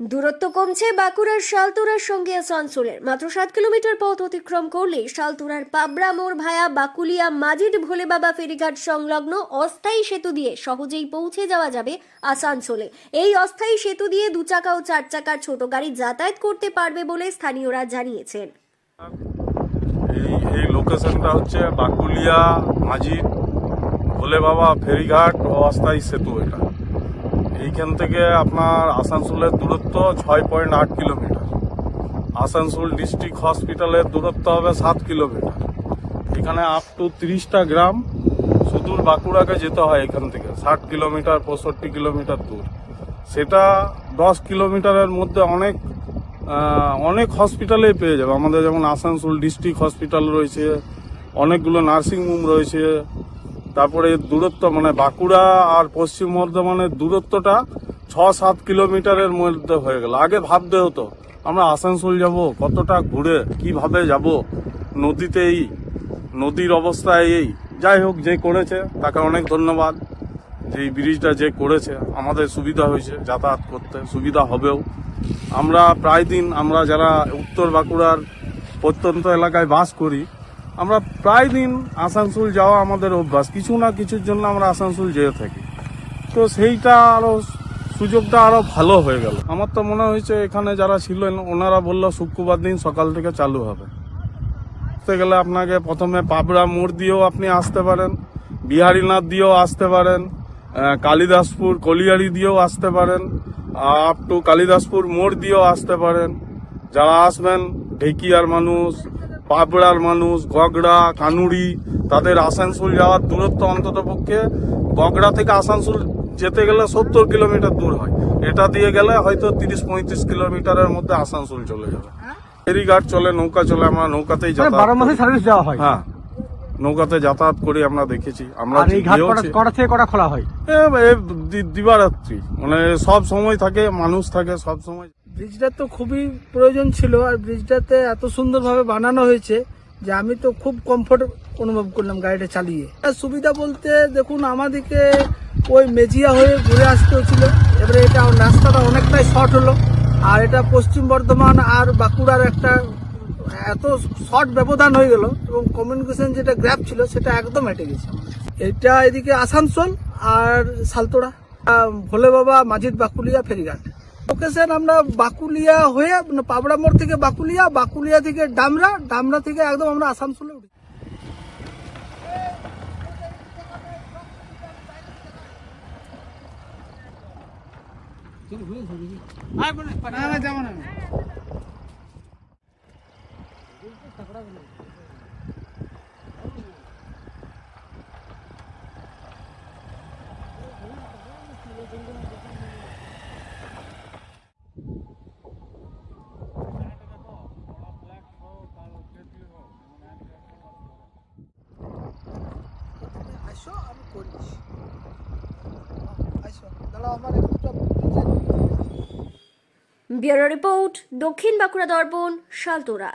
দূরত্ব কমছে, বাঁকুড়ার শালতুরার সঙ্গে আসানসোলের মাত্র সাত কিলোমিটার পথ অতিক্রম করলে শালতুরার পাবরা মোড় ভায়া বাকুলিয়া মাজিদ ভোলে বাবা ফেরিঘাট সংলগ্ন অস্থায়ী সেতু দিয়ে সহজেই পৌঁছে যাওয়া যাবে আসানসোলে। এই অস্থায়ী সেতু দিয়ে দু চাকা ও চার চাকার ছোট গাড়ি যাতায়াত করতে পারবে বলে স্থানীয়রা জানিয়েছেন। এই এই লোকেশনটা হচ্ছে বাকুলিয়া মাঝির ভোলে বাবা, ফেরিঘাট অস্থায়ী সেতু এটা। এইখান থেকে আপনার আসানসোলের দূরত্ব ছয় পয়েন্ট আট কিলোমিটার। আসানসোল ডিস্ট্রিক্ট হসপিটালের দূরত্ব হবে সাত কিলোমিটার। এখানে আপ টু তিরিশটা গ্রাম। সুদূর বাঁকুড়াকে যেতে হয় এখান থেকে। ষাট কিলোমিটার, পঁয়ষট্টি কিলোমিটার দূর। সেটা দশ কিলোমিটারের মধ্যে অনেক অনেক হসপিটালেই পেয়ে যাবে। আমাদের যেমন আসানসোল ডিস্ট্রিক্ট হসপিটাল রয়েছে, অনেকগুলো নার্সিংহোম রয়েছে। তারপরে দূরত্ব মানে বাঁকুড়া আর পশ্চিম বর্ধমানের দূরত্বটা ছ সাত কিলোমিটারের মধ্যে হয়ে গেল। আগে ভাবতে হতো, আমরা আসানসোল যাব, কতটা ঘুরে, কীভাবে যাব, নদীতে এই, নদীর অবস্থায় এই, যাই হোক, যে করেছে, তাকে অনেক ধন্যবাদ। যে এই ব্রিজটা যে করেছে, আমাদের সুবিধা হয়েছে, যাতায়াত করতে, সুবিধা হবেও। আমরা প্রায় দিন, আমরা যারা উত্তর বাঁকুড়ার প্রত্যন্ত এলাকায় বাস করি আমরা প্রায় দিন আসানসোল যাওয়া আমাদের অভ্যাস। কিছু না কিছুর জন্য আমরা আসানসোল যেয়ে থাকি। তো সেইটা আরও সুযোগটা আরও ভালো হয়ে গেল। আমার তো মনে হয়েছে এখানে যারা ছিলেন, ওনারা বলল শুক্রবার দিন সকাল থেকে চালু হবে। আসতে গেলে আপনাকে প্রথমে পাবড়া মোড় দিয়েও আপনি আসতে পারেন, বিহারীনাথ দিয়েও আসতে পারেন কালিদাসপুর কলিয়ারি দিয়েও আসতে পারেন আপ টু কালিদাসপুর মোড় দিয়েও আসতে পারেন। যারা আসবেন, ঢেকিয়ার মানুষ পাবড়ার মানুষ গগড়া কানুড়ি তাদের আসানসোল যাওয়ার দূরত্ব অন্তত পক্ষে গগড়া থেকে আসানসোল যেতে গেলে সত্তর কিলোমিটার দূর হয়। এটা দিয়ে গেলে হয়তো তিরিশ পঁয়ত্রিশ কিলোমিটারের মধ্যে আসানসোল চলে যাবে। ফেরিঘাট চলে নৌকা চলে আমরা নৌকাতেই মানে যাতায়াত সার্ভিস দেওয়া হয়। হ্যাঁ নৌকাতে যাতায়াত করি আমরা দেখেছি। আমরা। কটা- কটা থেকে কটা খোলা হয়? দিবারাত্রি। মানে সব সময় থাকে মানুষ থাকে সব সময় ব্রিজটা তো খুবই প্রয়োজন ছিল আর ব্রিজটাতে এত সুন্দরভাবে বানানো হয়েছে যে আমি তো খুব কমফোর্ট অনুভব করলাম গাড়িটা চালিয়ে। সুবিধা বলতে দেখুন, আমাদেরকে ওই মেজিয়া হয়ে ঘুরে আসতে হচ্ছিল। এবারে এটা রাস্তাটা অনেকটাই শর্ট হলো। আর এটা পশ্চিম বর্ধমান আর বাঁকুড়ার একটা এত শর্ট ব্যবধান হয়ে গেল এবং কমিউনিকেশন যেটা গ্র্যাপ ছিল সেটা একদম হেঁটে গেছে। এটা এদিকে আসানসোল আর সালতোড়া। ভোলে বাবা মাঝিদ বাকুলিয়া, ফেরিঘাট। লোকেশন আমরা বাকুলিয়া হয়ে মানে পাবড়া মোড় থেকে বাকুলিয়া বাকুলিয়া থেকে ডামরা ডামরা থেকে একদম আমরা আসানসোলে উঠি। আমি করছি আসো আমার ব্যুরো রিপোর্ট দক্ষিণ বাঁকুড়া দর্পণ শালতোরা।